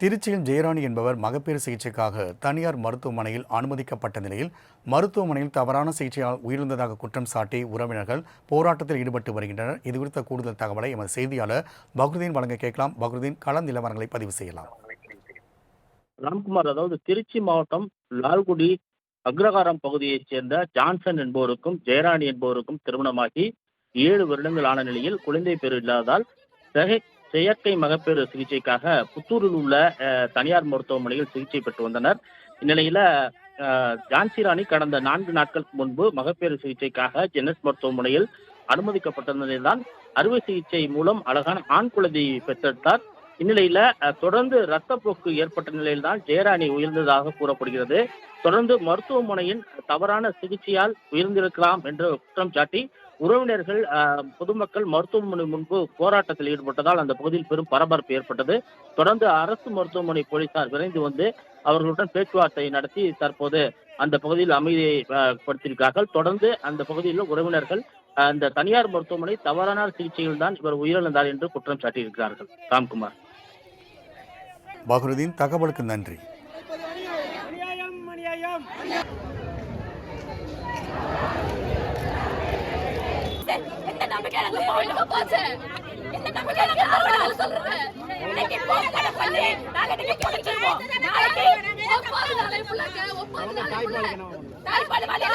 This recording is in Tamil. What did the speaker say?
திருச்சியில் ஜெயராணி என்பவர் மகப்பேறு சிகிச்சைக்காக தனியார் மருத்துவமனையில் அனுமதிக்கப்பட்ட நிலையில் மருத்துவமனையில் தவறான சிகிச்சையால் உயிரிழந்ததாக குற்றம் சாட்டி உறவினர்கள் போராட்டத்தில் ஈடுபட்டு வருகின்றனர். இது குறித்த கூடுதல் தகவலை எமது செய்தியாளர் பக்ருதீன் வழங்க கேட்கலாம். பக்ருதீன் கள நிலவரங்களை பதிவு செய்யலாம். ராம்குமார் அதாவது திருச்சி மாவட்டம் லால்குடி அக்ரஹாரம் பகுதியைச் சேர்ந்த ஜான்சன் என்பவருக்கும் ஜெயராணி என்பவருக்கும் திருமணமாகி ஏழு வருடங்கள் ஆன நிலையில் குழந்தை பெறு இல்லாததால் செயற்கை மகப்பேறு சிகிச்சைக்காக புத்தூரில் உள்ள தனியார் மருத்துவமனையில் சிகிச்சை பெற்று வந்தனர். இந்நிலையில ஜான்சிராணி ராணி கடந்த நான்கு நாட்களுக்கு முன்பு மகப்பேறு சிகிச்சைக்காக ஜெனஸ் மருத்துவமனையில் அனுமதிக்கப்பட்ட நிலையில்தான் அறுவை சிகிச்சை மூலம் அழகான ஆண் குழந்தையை பெற்றெடுத்தார். இந்நிலையில அஹ், தொடர்ந்து ரத்தப்போக்கு ஏற்பட்ட நிலையில்தான் ஜெயராணி உயர்ந்ததாக கூறப்படுகிறது. தொடர்ந்து மருத்துவமனையின் தவறான சிகிச்சையால் உயர்ந்திருக்கலாம் என்று குற்றம் சாட்டி உறவினர்கள் பொதுமக்கள் மருத்துவமனை முன்பு போராட்டத்தில் ஈடுபட்டதால் அந்த பகுதியில் பெரும் பரபரப்பு ஏற்பட்டது. தொடர்ந்து அரசு மருத்துவமனை போலீசார் விரைந்து வந்து அவர்களுடன் பேச்சுவார்த்தை நடத்தி தற்போது அந்த பகுதியில் அமைதியை படுத்தியிருக்கிறார்கள் தொடர்ந்து அந்த பகுதியில் உள்ள உறவினர்கள் அஹ், அந்த தனியார் மருத்துவமனை தவறான சிகிச்சையில் தான் இவர் உயிரிழந்தார் என்று குற்றம் சாட்டியிருக்கிறார்கள். ராம்குமார். பக்ருதீன் தகவலுக்கு நன்றி. எனக்கு போயிட்டு போச்சு. எந்த நம்பிக்கை எனக்கு அறுவடை சொல்றது? இன்னைக்கு போராட்டம் பண்ணி நாங்க இன்னைக்கு குடிச்சிருவோம் நாளைக்கு ஒப்பாது நாளை புள்ளைங்க ஒப்பாது நாளை புள்ள தாய்ப்பால் வலி